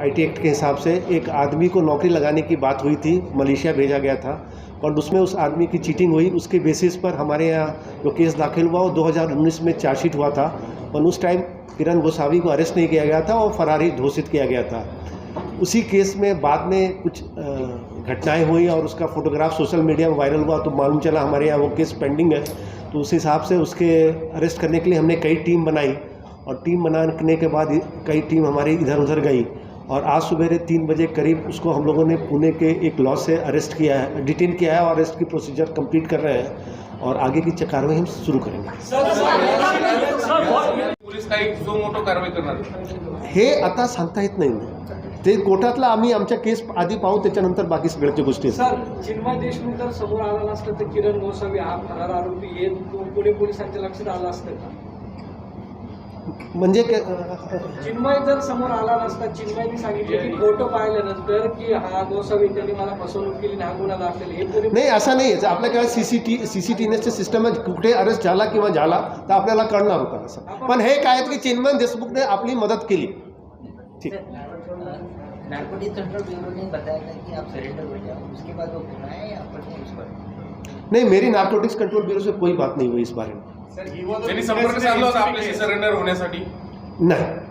IT act के हिसाब से एक आदमी को नौकरी लगाने की बात हुई थी, मलेशिया भेजा गया था, और उसमें उस आदमी की चीटिंग हुई। उसके बेसिस पर हमारे यहाँ जो केस दाखिल हुआ, वो 2019 में चार्जशीट हुआ था, और उस टाइम किरण गोसावी को अरेस्ट नहीं किया गया था, और फरारी घोषित किया गया था। उसी केस में बाद में कुछ घटनाएँ हुई, और उसका फोटोग्राफ सोशल मीडिया में वायरल हुआ तो मालूम चला हमारे यहाँ वो केस पेंडिंग है। तो उस हिसाब से उसके अरेस्ट करने के लिए हमने कई टीम बनाई, और टीम बनाने के बाद कई टीम हमारी इधर उधर गई। और आज सवेरे तीन बजे करीब उसको हम लोगों ने पुणे के एक लॉ से अरेस्ट किया है डिटेन किया है और अरेस्ट की प्रोसीजर कंप्लीट कर रहे हैं और आगे की कार्रवाई हम शुरू करेंगे। पोलीस काही जो मोठं कारवाई करणार हे आता सांगता येत नाही. ते कोर्टातला आम्ही आमच्या केस आधी पाहू त्याच्यानंतर बाकी सगळ्याच्या गोष्टी. सर चिन्मय देशमुख जर समोर आला नसतं तर किरण गोसावी हा फरार आरोपी हे पुणे पोलिसांच्या लक्षात आलं असतं का? म्हणजे चिन्मय जर समोर आला नसता चिन्मयनी सांगितलं की फोटो पाहिल्यानंतर की हा गोसावी त्यांनी मला फसवणूक केली हा गुन्हा दाखल हे नाही असं नाही आहे. आपल्याकडे C C T C C T system आहे कुठे अरेस्ट झाला किंवा झाला तर आपल्याला कळणार होता असं पण हे काय की चिन्मय देशमुखने आपली मदत केली. ठीक. नार्कोटिक कंट्रोल ब्यूरो ने बताया था कि आप सरेंडर हो जाओ उसके बाद वो गुना या पढ़ने उस पर नहीं मेरी नार्कोटिक्स कंट्रोल ब्यूरो से कोई बात नहीं हुई इस बारे में. त्यांनी संपर्क साधला होता आपल्याशी सरेंडर होण्यासाठी. नाही.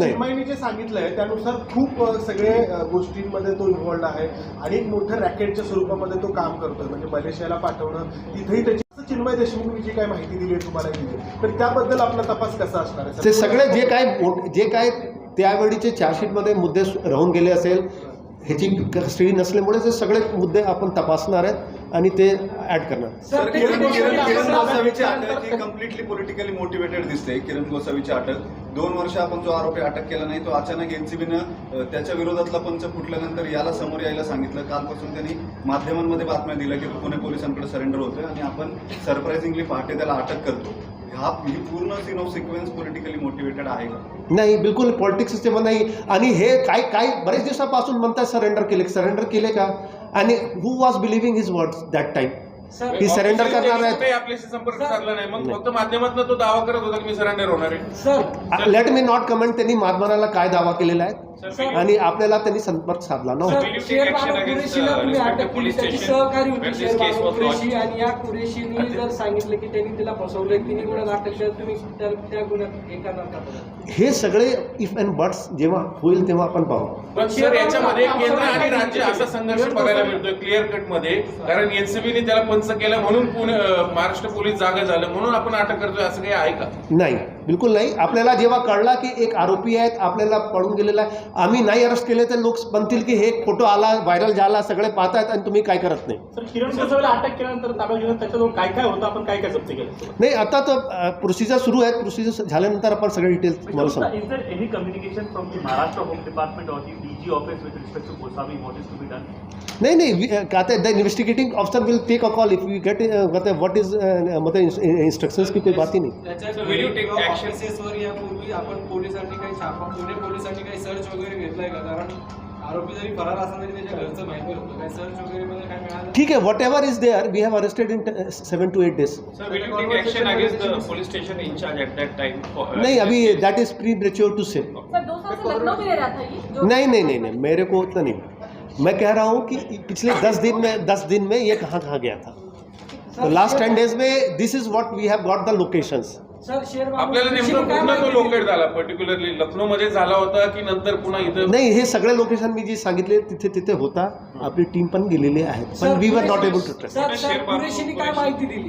चिन्मयनी जे सांगितलंय त्यानुसार खूप सगळे गोष्टींमध्ये तो इन्व्हॉल्ड आहे आणि एक मोठ्या रॅकेटच्या स्वरूपामध्ये तो काम करतोय. म्हणजे मलेशियाला पाठवणं तिथेही त्याची चिन्मय देशमुखनी जी काय माहिती दिली आहे तुम्हाला दिली आहे. तर त्याबद्दल आपला तपास कसा असणार आहे? ते सगळे जे काय जे काय त्यावेळीचे चार्जशीटमध्ये मुद्दे राहून गेले असेल ह्याची कस्टडी नसल्यामुळे ते सगळे मुद्दे आपण तपासणार आहेत. आणि ते ॲड करणार. ही कम्प्लिटली पॉलिटिकली मोटिवेटेड दिसते किरण गोसावीची अटक दोन वर्ष आपण जो आरोपी अटक केला नाही तो अचानक एनसीबीनं त्याच्या विरोधातला पंच फुटल्यानंतर याला समोर यायला सांगितलं. कालपासून त्यांनी माध्यमांमध्ये बातम्या दिल्या की पुणे पोलिसांकडे सरेंडर होतोय आणि आपण सरप्राइझिंगली पहाटे त्याला अटक करतो. हा ही पूर्ण scene of sequence politically motivated आहे. का नाही बिलकुल पॉलिटिक्सचे पण नाही. आणि हे काय काय बरेच दिवसापासून म्हणतात सरेंडर केले. सरेंडर केले का? आणि who was believing his words that time sir he surrender करणार आहेत. आपल्याशी संपर्क साधला नाही. मग फक्त माध्यमातून तो दावा करत होता की मी सरेंडर होणार आहे. Sir let me not comment त्यांनी महात्माराला काय दावा केलेला आहे. आणि आपल्याला त्यांनी संपर्क साधला नव्हता शेर बाबा कुरेशीला तुम्ही अटक केली त्याची सहकारी होती शेर बाबा कुरेशी आणि या कुरेशीनी जर सांगितलं की त्यांनी तिला फसवलं तिने गुन्हा दाखल केला तुम्ही त्या- त्या गुन्ह्यात हे करणार का हे सगळे इफ अँड बट्स जेव्हा होईल तेव्हा आपण पाहू. पण सर याच्यामध्ये केंद्र आणि राज्य असा संघर्ष बघायला मिळतोय क्लिअर कटमध्ये. कारण एनसीबीने त्याला पंच केलं म्हणून पुणे महाराष्ट्र पोलीस जागा झालं म्हणून आपण अटक करतोय असं काही आहे का? नाही बिलकुल नाही. आपल्याला जेव्हा कळला की एक आरोपी आहेत आपल्याला पळून गेलेला आहे आम्ही नाही अरेस्ट केले तर लोक म्हणतील की हे फोटो आला व्हायरल झाला सगळे पाहतायत आणि तुम्ही काय करत नाही. सर किरण गोसावीला अटक केल्यानंतर ताब्यात घेऊन त्याच्याजवळ काय काय होतं? आपण काय काय जप्त केलं? नाही आता तर प्रोसिजर सुरू आहेत. प्रोसिजर झाल्यानंतर आपण सगळे डिटेल्स तुम्हाला सांगू. Gosavi, what is to be done? नाही नाही कहते the investigating officer will take a call if you get what is मतलब इंस्ट्रक्शंस की कोई बात ही नाही. त्याच्या यापूर्वी आपण पोलिसांनी काही छापा पुणे पोलिसांनी काही सर्च वगैरे घेतलाय का? कारण आरोपी जरी फरार असला तरी त्याच्या घरचं माहिती होतं. काही सर्च वगैरे मध्ये काय मिळालं? ठीक आहे whatever is there we have arrested in seven to eight days Sir, will you take action against the police station in charge at that time? for- uh, नहीं अभी that is premature to से sir दो साल से लखनऊ में रह रहा था ये जो नहीं नहीं नहीं नहीं मेरे को उतना नहीं मैं कह रहा हूँ कि पिछले दस दिन में दस दिन में ये कहाँ कहाँ गया था। तो लास्ट टेन डेज़ में this is what we have got the locations आपल्याला नेमकं पुन्हा तो? लोकेट झाला? पर्टिक्युलरली लखनौ मध्ये झाला होता की नंतर पुन्हा इथं? नाही हे सगळे लोकेशन मी जे सांगितले तिथे तिथे होता. आपली टीम पण गेलेली आहे. सर, पण we were not able to trust sir sir कुरेशीने काय माहिती दिली?